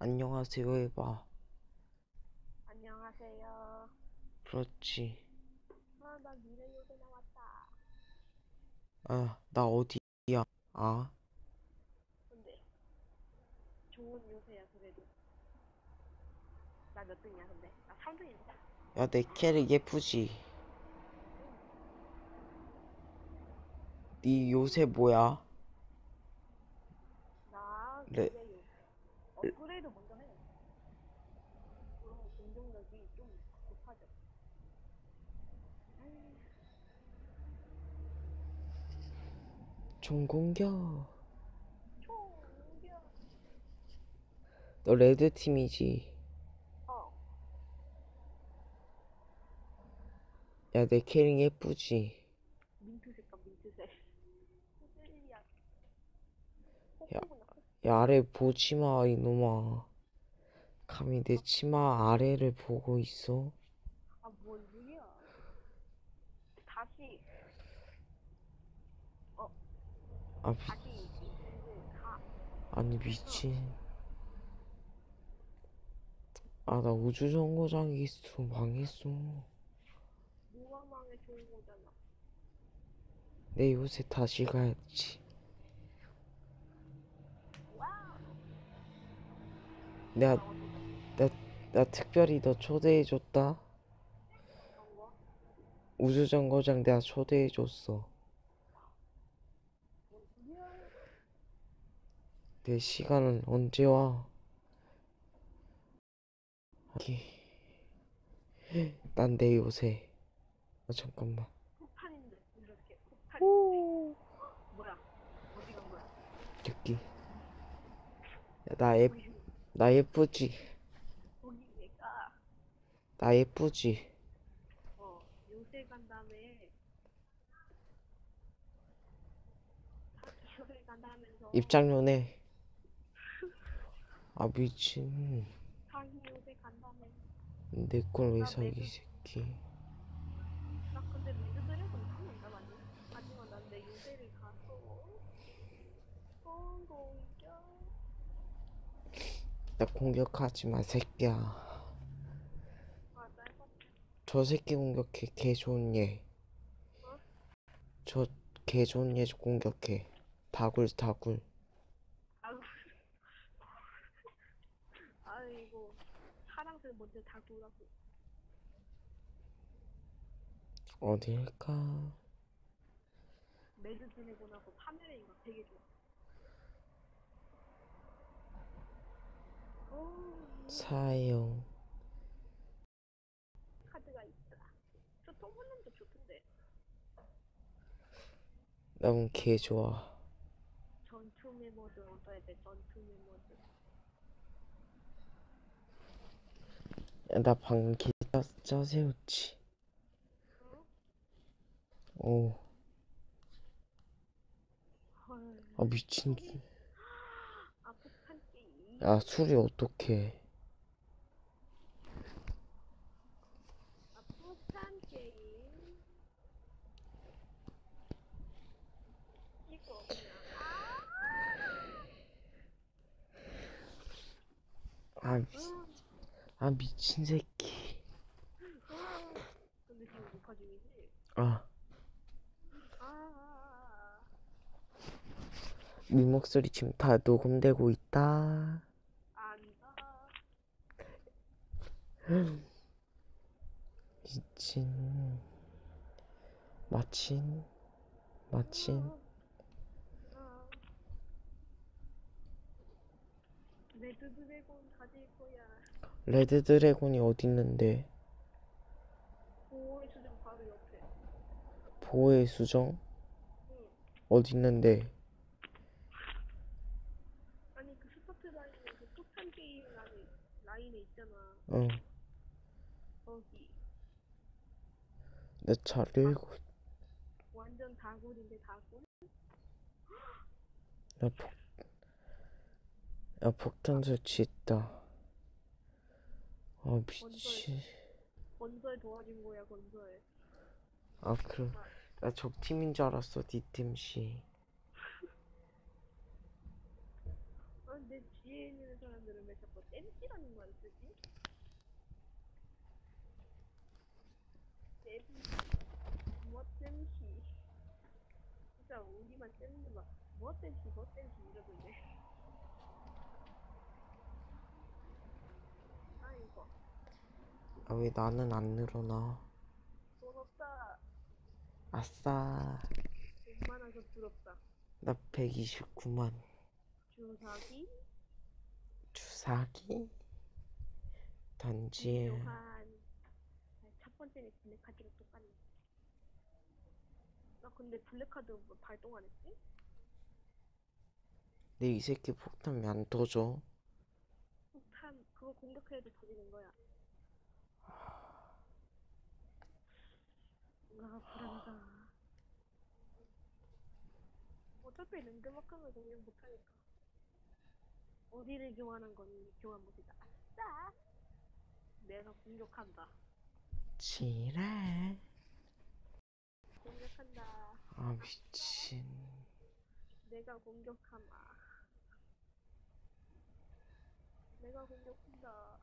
안녕하세요 해봐. 안녕하세요. 그렇지. 아, 나 미래 요새 나왔다. 아, 나 어디야? 아, 근데 좋은 요새야 그래도. 나 몇 등이야 근데? 나 3등인데. 야, 내 캐릭 예쁘지? 네 요새 뭐야? 나 네. 업그레이드 먼저 해. 공격력이 좀 높아져. 총공격. 총격. 너 레드 팀이지? 어. 야, 내 캐릭 예쁘지? 민트색과 민트색. 야. 야, 아래 보지 마, 이놈아. 감히 내 치마 아래를 보고 있어? 아, 뭔 소리야. 다시, 아, 미, 다시. 아니, 미친. 아, 나 우주 정거장이 있어. 망했어. 뭐가 망해 좋은 거잖아. 내 요새 다시 가야지. 내가, 나 나 특별히 너 초대해줬다. 우주정거장 내가 초대해줬어. 내 시간은 언제 와? 난 내 요새. 아, 잠깐만. 거야? 여기. 야, 나 예, 나 예쁘지? 나 예쁘지? 어 요새 간 다음에 요새 간다면서 입장료네. 아, 미친. 상이 요새 간다며. 내 걸 왜 사, 이 새끼. 나 근데 드래곤 사는가 맞니? 하지만 난 내 요새를 갔어. 성공적. 나 공격하지 마, 새끼야. 저 새끼 공격해, 개 좋은 얘. 저개 좋은 얘 공격해. 다굴, 다굴. 아우. 아이고 사랑들 먼저 다 구라고. 어딜까? 레드 드래곤하고 파메레인가 되게 좋아. 오, 사용. 카드가 있다. 저 동물남도 좋던데. 난개 좋아. 전투 메모드 얻어야 돼. 전투 메모드. 야, 나 방금 기타 짜세웠지. 응? 오, 헐. 아 미친. 아 폭탄 게임. 야 술이 어떡해? 아 폭탄 게임. 이거 그냥 아, 미, 아. 아 미친 새끼. 아, 아. 네 목소리 지금 다 녹음되고 있다. 미친. 마친. 마친. 아. 레드 드래곤 가질 거야. 레드 드래곤이 어디 있는데? 보호의 수정 바로 옆에. 보호의 수정? 응. 어디 있는데? 아니 그 스타트 라인에 그 폭탄 게임 라인 라인에 있잖아. 응, 거기 내잘 읽고. 완전 다굴인데 다굴? 야, 폭, 야, 폭탄 설치했다. 아, 미친. 건설 도와준 거야 건설. 아, 그, 나 적팀인 줄 알았어, 니팀씨. 아내 뒤에 있는 사람들은 왜 자꾸 땜찌라는 말을 쓰지? 땜찌 뭐 땜찌 진짜 우리만 땜지 마뭐 땜찌 뭐 땜찌 이러던데 아, 왜 나는 안 늘어나? 돈 없다 아싸. 돈 많아서 부럽다 나 129만. 주사기 주사기? 던지. 요한 첫 번째는 블랙카드가 똑같네 나 근데 블랙카드 뭐 발동 안 했지? 내 이 새끼 폭탄 왜안 터져? 공격해도 터지는 거야. 아 불안하다. 어차피 랜드마크는 공격 못하니까. 어디를 교환한 거니 교환 못했다. 아싸 내가 공격한다. 지랄. 공격한다. 아, 미친. 내가 공격하마. 내가 공격한다.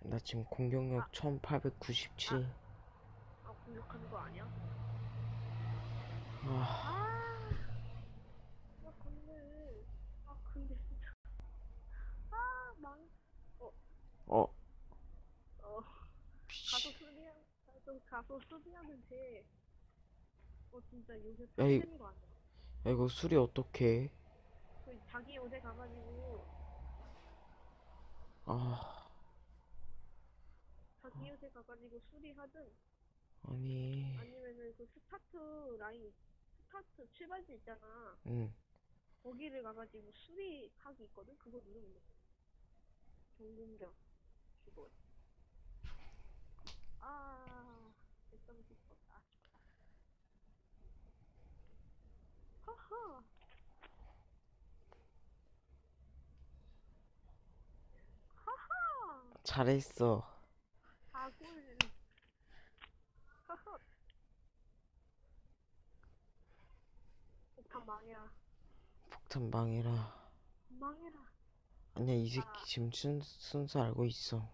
나 지금 공격력 1897. 아 공격하는 거 아니야? 아, 아, 나 근데 아 근데 진짜 아 망. 어, 어 가서 수비하 가서 가서 수비하면 돼. 어 진짜 요새 야, 이- 빡센 거 아니야? 이거 수리 어떡해? 그 자기 요새 가가지고 아, 자기 요새 가가지고 수리하든 아니. 아니면은 그 스타트 라인 스타트 출발지 있잖아. 응. 거기를 가가지고 수리하기 있거든? 그거 누르면 돼. 경공격. 죽어. 아, 됐던 싶었다. 하하. 하하. 잘했어. 아굴. 폭탄 망해라. 폭탄 망해라. 망해라. 아니야, 이 새끼 지금 순, 순서 알고 있어.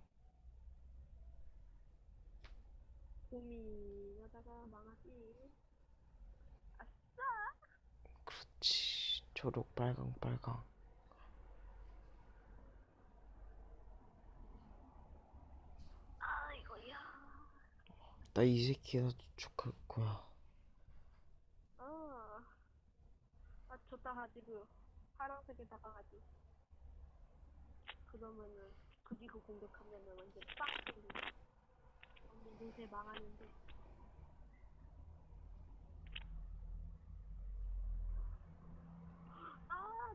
고민하다가 망하지. 아싸! 그렇지. 초록, 빨강, 빨강. 아이고야. 나 이 새끼가 축할 거야. 아. 아, 좋다 가지고 파란색에 다가 하지. 그러면은 그 뒤로 공격하면은 완전 빵 터지고. 완전 요새 망하는데.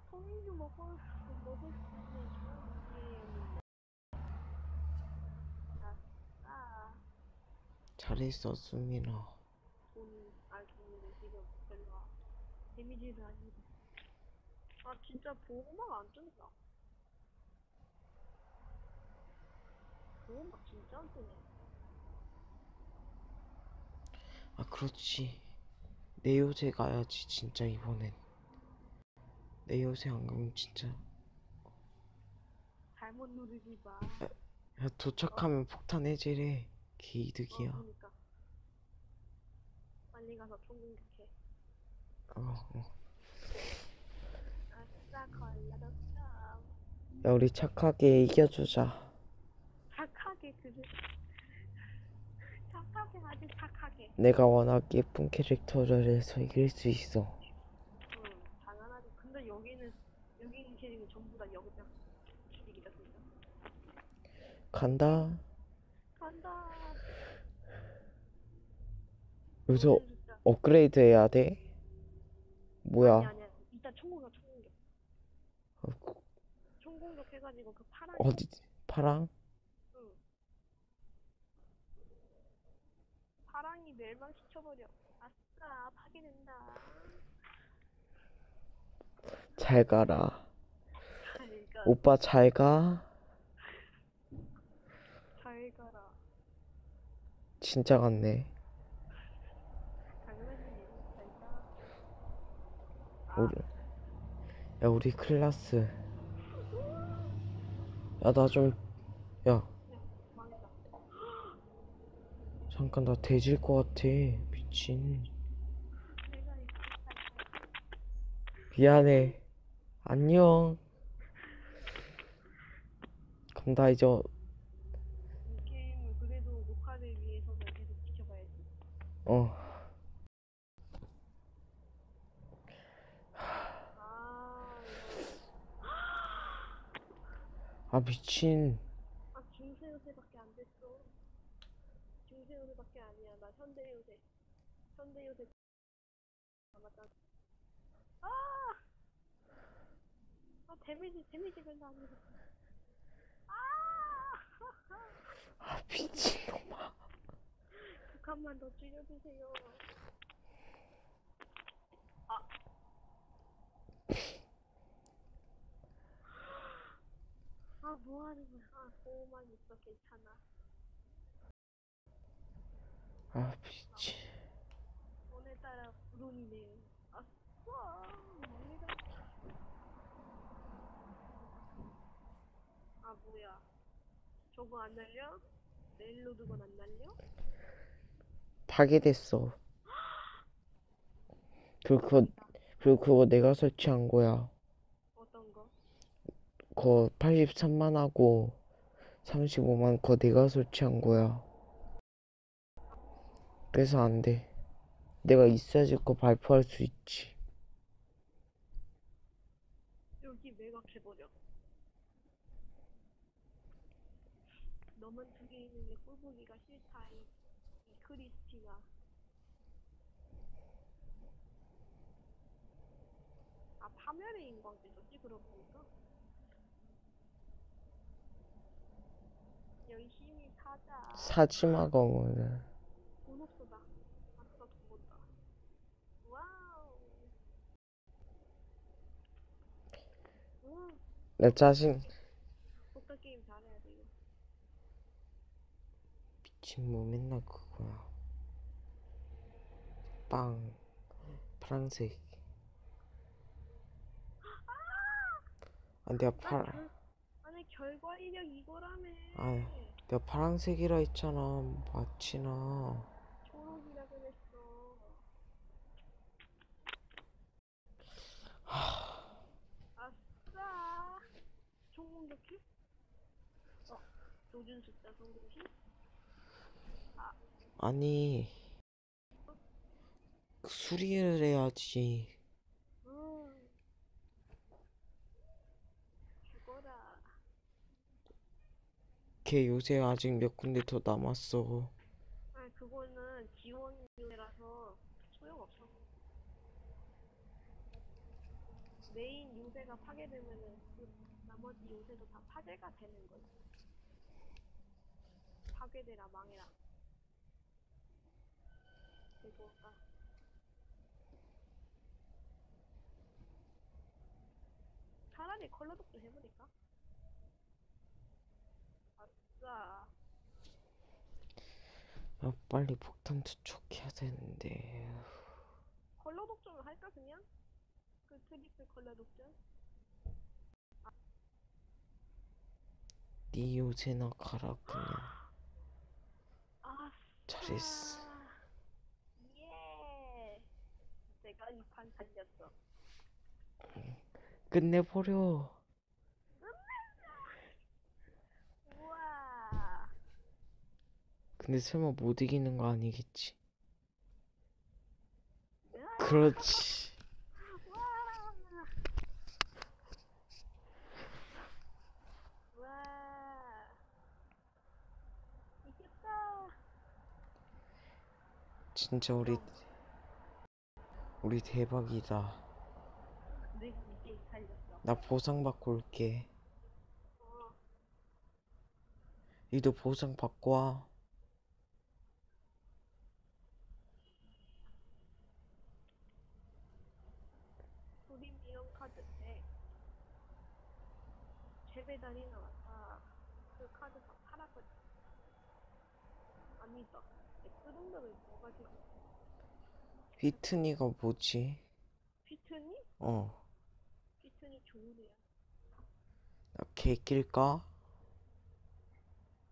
아, 동인주 먹을 수, 먹을 있는. 잘했어, 수민아. 돈, 아, 지금 별로 안 입어. 아, 진짜 보호막 안 뜬다. 보호막 진짜 안 뜨네. 아, 그렇지. 내 요새 가야지, 진짜, 이번엔. 내 요새 안 가면 진짜. 잘못 누르지 마. 야, 도착하면 폭탄 해제래. 어, 개이득이야. 그러니까. 빨리 가서 총 공격해. 어, 어. 아싸, 걸려뒀어. 야, 우리 착하게 이겨주자. 착하게, 그래. 착하게, 아주 착하게. 내가 워낙 예쁜 캐릭터를 해서 이길 수 있어. 응, 당연하지. 근데 여기는, 여기 있는 캐릭은 전부 다 여기다. 죽이기다, 진짜. 간다. 간다. 여기서 업그레이드 해야 돼? 아니 뭐야? 아니야. 이따 총공격 총공격. 어, 총공격 해가지고 그 파란. 어디, 파랑? 응. 파랑이 멸망시켜버려. 아싸 파괴된다. 잘 가라. 그러니까 오빠 잘 가. 잘 가라. 진짜 같네. 우리 야 우리 클라스. 야 나 좀 야. 잠깐 나 돼질 것 같아. 미친. 미안해. 안녕. 그럼 나 이제 이 게임을 그래도 녹화를 위해서는 계속 지켜봐야지. 어 아, 미친 아, 중세 요새밖에 안 됐어. 중세 요새밖에 아니야. 나 현대 요새. 현대 요새. 아, 맞다. 아! 아, 데미지, 데미지 별로 안 들어. 아! 아 미친놈아 극한만 더 줄여주세요. 아. 아, 뭐 하는 거야. 아, 보호만 있어. 괜찮아. 아 미친 오늘따라 불운이네. 아싸! 망해라. 아, 뭐야. 저거 안 날려? 멜로드건 안 날려? 파괴됐어 그리고 그거 그리고 그거 내가 설치한 거야 어떤 거? 그거 83만 하고 35만 그거 내가 설치한 거야 그래서 안 돼 내가 있어야지 그거 발표할 수 있지 여기 매각해버려. 너만 두 개 있는 게 꼴보기가 싫다. 크리스티가. 아, 파멸의 인광지였지 그러고 보니까. 열심히 사자. 사지마 검은 돈 없어다. 아싸 돈 번다. 와우. 와, 내 짜증 복사 게임 잘해야 돼 이거. 미친 뭐 맨날 그거야 빵 파랑색 아 내가 파 결, 아니 결과 이력 이거라며. 아유. 내가 파랑색이라 했잖아 마치나 초록이라 그랬어. 아싸. 총 공격해? 어, 노준 숫자 성공시? 아니 수리를 해야지 음. 죽어라. 걔 요새 아직 몇 군데 더 남았어 아니 그거는 지원이라서 소용없어. 메인 요새가 파괴되면은 그 나머지 요새도 다 파괴가 되는 거지. 파괴되라 망해라. 그리고 아 차라리 컬러 독도 해버릴까? 아싸. 아 빨리 폭탄 투척해야 되는데 컬러 독점을 할까 그냥? 그 트리플 컬러 독점? 네 요새나 가라 그냥 아 잘했어 예 내가 이판 살렸어 끝내버려. 근데 설마 못 이기는 거 아니겠지? 그렇지. 진짜 우리 우리 대박이다 나 보상 받고 올게. 어 니도 보상 받고 와. 우리 미용 카드 때 재배달이 나왔다. 그 카드 다 팔았거든. 아니다. 그 뭐지? 피트니? 어, 애야. 나걔 낄까?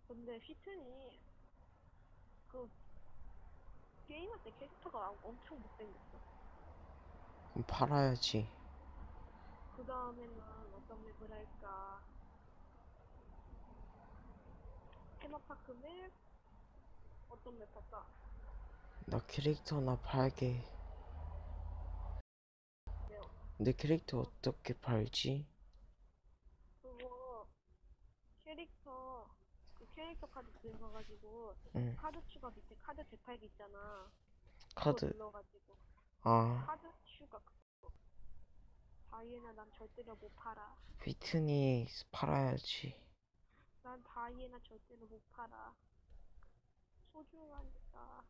근데 피튼이 그 게임할 때 캐릭터가 엄청 못생겼어. 그럼 팔아야지. 그 다음에는 어떤 맵을 할까? 테마파크 맵? 어떤 맵 할까? 나 캐릭터나 팔게. 내 캐릭터 어떻게 팔지? 그거 캐릭터 그 캐릭터 카드 들어가가지고 응, 카드 추가 밑에 카드 재팔기 있잖아. 카드. 눌러가지고 아, 카드 추가 그거. 다이애나 난 절대로 못 팔아. 피트니 팔아야지. 난 다이애나 절대로 못 팔아. 소중하니까.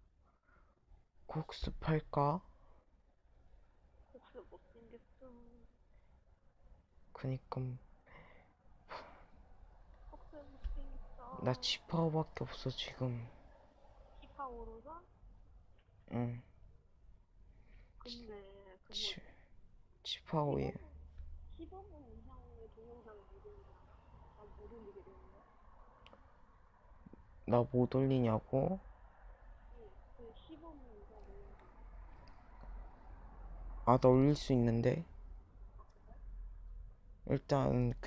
국수 팔까? 복수 못생겼어. 그니까 못생겼어. 나 치파오밖에 없어 지금. 키파 오로서? 응, 근데 그거 치, 치파오에 15분 이상의 동영상을 못 올리잖아. 난못 올리게 되는데. 나못 올리냐고? 응, 그 15분 이상 동영상. 아, 나 올릴 수 있는데. 일단 그